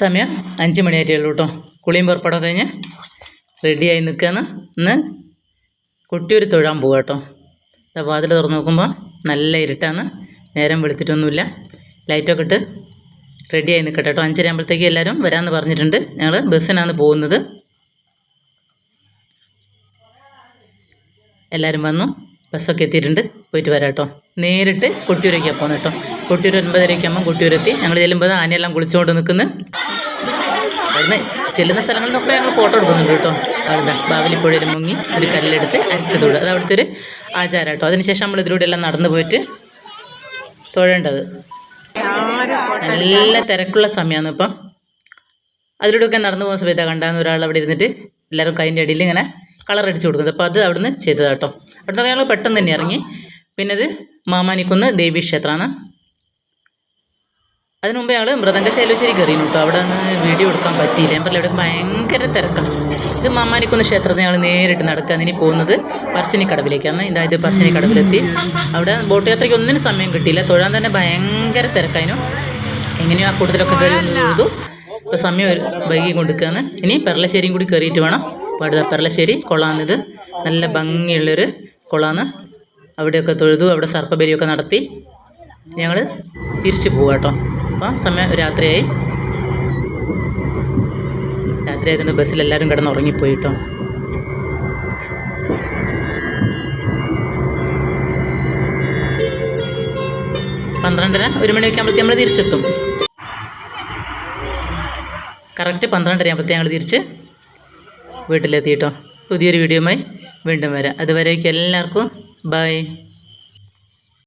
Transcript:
സമയം അഞ്ച് മണിയായിട്ടേ ഉള്ളൂ കേട്ടോ. കുളിയും പുറപ്പെടാൻ കഴിഞ്ഞ് റെഡിയായി നിൽക്കുകയാണ് ഇന്ന് കൊട്ടിയൂർ തൊഴാൻ പോവുക കേട്ടോ. അപ്പോൾ വാതിൽ തുറന്ന് നോക്കുമ്പോൾ നല്ല ഇരുട്ടാണ്. നേരം വെളുത്തിട്ടൊന്നുമില്ല. ലൈറ്റൊക്കെ ഇട്ട് റെഡിയായി നിൽക്കട്ടെ കേട്ടോ. അഞ്ചര ആകുമ്പോഴത്തേക്ക് എല്ലാവരും വരാമെന്ന് പറഞ്ഞിട്ടുണ്ട്. ഞങ്ങൾ ബസ്സിനാണ് പോകുന്നത്. എല്ലാവരും വന്നു. ബസ്സൊക്കെ എത്തിയിട്ടുണ്ട്. പോയിട്ട് വരാം കേട്ടോ. നേരിട്ട് കൊട്ടിയൂരേക്കാണ് പോകുന്നത് കേട്ടോ. കൊട്ടിയൂർ ഒൻപതരയ്ക്ക് ആകുമ്പോൾ കൊട്ടിയൂരെത്തി ഞങ്ങൾ ചെല്ലുമ്പോൾ ആനയെല്ലാം കുളിച്ചുകൊണ്ട് നിൽക്കുന്നു അവിടുന്ന് ചെല്ലുന്ന സ്ഥലങ്ങളിൽ നിന്നൊക്കെ ഞങ്ങൾ ഫോട്ടോ എടുക്കുന്നുണ്ട് കേട്ടോ. അവിടുന്ന് ബാവലിപ്പുഴയിൽ മുങ്ങി ഒരു കല്ലെടുത്ത് അരിച്ചതൂടെ. അത് അവിടുത്തെ ഒരു ആചാരം കേട്ടോ അതിനുശേഷം നമ്മൾ ഇതിലൂടെ എല്ലാം നടന്നു പോയിട്ട് തൊഴേണ്ടത്. നല്ല തിരക്കുള്ള സമയമാണ് ഇപ്പം. അതിലൂടെയൊക്കെ നടന്നു പോകുന്ന സമയത്താണ് കണ്ടാന്ന് ഒരാൾ അവിടെ ഇരുന്നിട്ട് എല്ലാവരും കൈന്റെ അടിയിൽ ഇങ്ങനെ കളർ അടിച്ചു കൊടുക്കുന്നത്. അപ്പോൾ അത് അവിടുന്ന് ചെയ്തതാട്ടോ അവിടുന്ന് ഞങ്ങൾ പെട്ടെന്ന് തന്നെ ഇറങ്ങി. പിന്നെ ഇത് മാമാനിക്കുന്ന് ദേവീ ക്ഷേത്രമാണ് അതിന് മുമ്പ് ഞങ്ങൾ മൃദംഗ ശൈലശ്ശേരി കയറിയിരുന്നു കേട്ടോ. അവിടെ നിന്ന് വീഡിയോ എടുക്കാൻ പറ്റിയില്ല. ഞാൻ പറഞ്ഞില്ല ഇവിടെ ഭയങ്കര തിരക്കാണ് ഇത് മാമാനിക്കുന്ന ക്ഷേത്രത്തിൽ ഞങ്ങൾ നേരിട്ട് നടക്കാൻ ഇനി പോകുന്നത് പറശ്ശിനിക്കടവിലേക്കാണ് ഇതായത് പറശ്ശിനിക്കടവിലെത്തി. അവിടെ ബോട്ട് യാത്രയ്ക്ക് ഒന്നിനും സമയം കിട്ടിയില്ല. തൊഴാൻ തന്നെ ഭയങ്കര തിരക്കായിരുന്നു. എങ്ങനെയോ ആ കൂട്ടത്തിലൊക്കെ കയറി ചെയ്തു ഇപ്പോൾ സമയം വൈകി കൊണ്ടിരിക്കുകയാണ്. ഇനി പെരളശ്ശേരിയും കൂടി കയറിയിട്ട് വേണം. പാടുക പെരളശ്ശേരി കൊള്ളാന്നിത് നല്ല ഭംഗിയുള്ളൊരു കൊള്ളാന്ന് അവിടെയൊക്കെ തൊഴുതു. അവിടെ സർപ്പബലിയൊക്കെ നടത്തി. ഞങ്ങൾ തിരിച്ചു പോവാട്ടോ കേട്ടോ. അപ്പം സമയം രാത്രിയായി. രാത്രി ആയതുകൊണ്ട് ബസ്സിൽ എല്ലാവരും കിടന്ന് ഉറങ്ങിപ്പോയി കേട്ടോ പന്ത്രണ്ടര ഒരു മണിയൊക്കെ നമ്മൾ തിരിച്ചെത്തും. കറക്റ്റ് പന്ത്രണ്ടര ആകുമ്പോഴത്തേക്ക് ഞങ്ങൾ തിരിച്ച് വീട്ടിലെത്തി കേട്ടോ പുതിയൊരു വീഡിയോയുമായി വീണ്ടും വരാം. അതുവരേക്കും എല്ലാവർക്കും ബൈ.